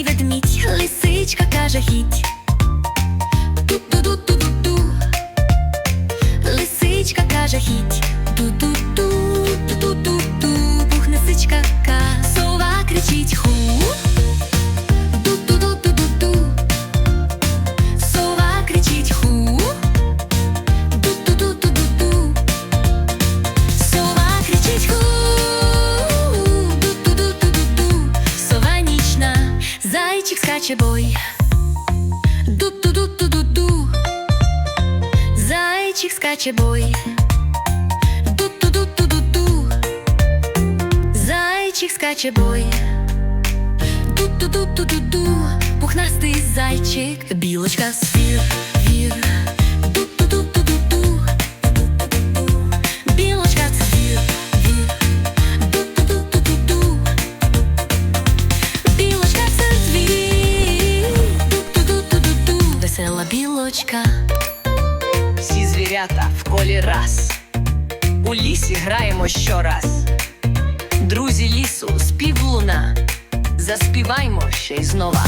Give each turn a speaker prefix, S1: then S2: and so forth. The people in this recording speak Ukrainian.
S1: чарівний ведмідь, лисичка каже хіть Ту-ту-ту-ту-ту-ту. Лисичка каже хіть, Ту-ту-ту-ту-ту-ту Пухнесичка каже. скаче бой. Ду-ду-ду-ду-ду-ду, зайчик скаче бой. Ду-ду-ду-ду-ду-ду, зайчик скаче бой. Ду-ду-ду-ду-ду-ду, пухнастий зайчик, Билочка сфір. Весела білочка.
S2: Всі звірята в колі раз. У лісі граємо щораз. Друзі лісу, співлуна. Заспіваймо ще й знова.